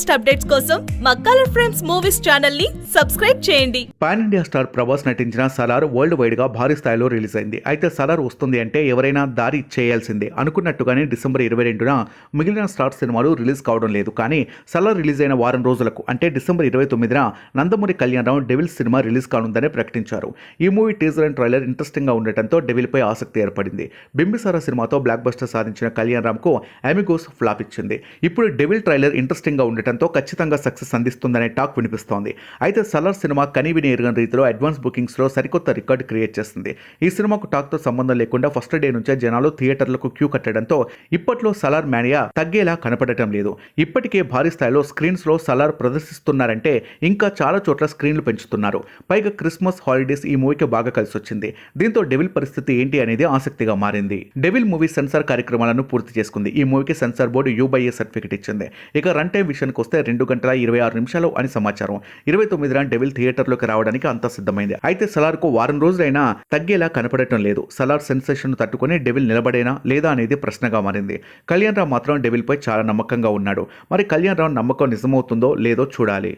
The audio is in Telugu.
లేటెస్ట్ అప్డేట్స్ కోసం మా కలర్ ఫ్రేమ్స్ మూవీస్ ఛానల్ని సబ్స్క్రైబ్ చేయండి. పాన్ ఇండియా స్టార్ ప్రభాస్ నటించిన సలార్ వరల్డ్ వైడ్గా భారీ స్థాయిలో రిలీజ్ అయింది. అయితే సలార్ వస్తుంది అంటే ఎవరైనా దారి చేయాల్సిందే అనుకున్నట్టుగానే డిసెంబర్ ఇరవై రెండున మిగిలిన స్టార్ సినిమాలు రిలీజ్ కావడం లేదు. కానీ సలార్ రిలీజ్ అయిన వారం రోజులకు అంటే డిసెంబర్ ఇరవై తొమ్మిదిన నందమూరి కళ్యాణరావు డెవిల్ సినిమా రిలీజ్ కానుందని ప్రకటించారు. ఈ మూవీ టీజర్ అండ్ ట్రైలర్ ఇంట్రెస్టింగ్గా ఉండటంతో డెవిల్ పై ఆసక్తి ఏర్పడింది. బింబిసార సినిమాతో బ్లాక్ బస్టర్ సాధించిన కళ్యాణ్ రామ్కు అమిగోస్ ఫ్లాప్ ఇచ్చింది. ఇప్పుడు డెవిల్ ట్రైలర్ ఇంట్రెస్టింగ్గా ఉండటంతో ఖచ్చితంగా సక్సెస్ అందిస్తుందనే టాక్ వినిపిస్తోంది. అయితే సలార్ సినిమా కనీవిని ఎరుగని రీతిలో అడ్వాన్స్ బుకింగ్స్లో సరికొత్త రికార్డు క్రియేట్ చేస్తుంది ఈ సినిమాకు టాక్తో సంబంధం లేకుండా ఫస్ట్ డే నుంచే జనాలు థియేటర్లకు క్యూ కట్టడంతో ఇప్పట్లో సలార్ మేనియా తగ్గేలా కనపడటం లేదు. ఇప్పటికే భారీ స్థాయిలో స్క్రీన్స్లో సలార్ ప్రదర్శిస్తున్నారంటే ఇంకా చాలా చోట్ల స్క్రీన్లు పెంచుతున్నారు. పైగా క్రిస్మస్ హాలిడేస్ ఈ మూవీకి బాగా కలిసి వచ్చింది దీంతో డెవిల్ పరిస్థితి ఏంటి అనేది ఆసక్తిగా మారింది. డెవిల్ మూవీ సెన్సార్ కార్యక్రమాలను పూర్తి చేసుకుంది. ఈ మూవీకి సెన్సార్ బోర్డు యూబైఏ సర్టిఫికెట్ ఇచ్చింది. ఇక రన్ టైం విషయానికి వస్తే రెండు గంటల ఇరవై ఆరు నిమిషాలు అని సమాచారం. ఇరవై తొమ్మిదిన డెవిల్ థియేటర్లోకి రావడానికి అంతా సిద్ధమైంది. అయితే సలార్కు వారం రోజులైనా తగ్గేలా కనపడటం లేదు. సలార్ సెన్సేషన్ తట్టుకొని డెవిల్ నిలబడేనా లేదా అనేది ప్రశ్నగా మారింది. కళ్యాణ్ రావు మాత్రం డెవిల్పై చాలా నమ్మకంగా ఉన్నాడు. మరి కళ్యాణ్ రావు నమ్మకం నిజమవుతుందో లేదో చూడాలి.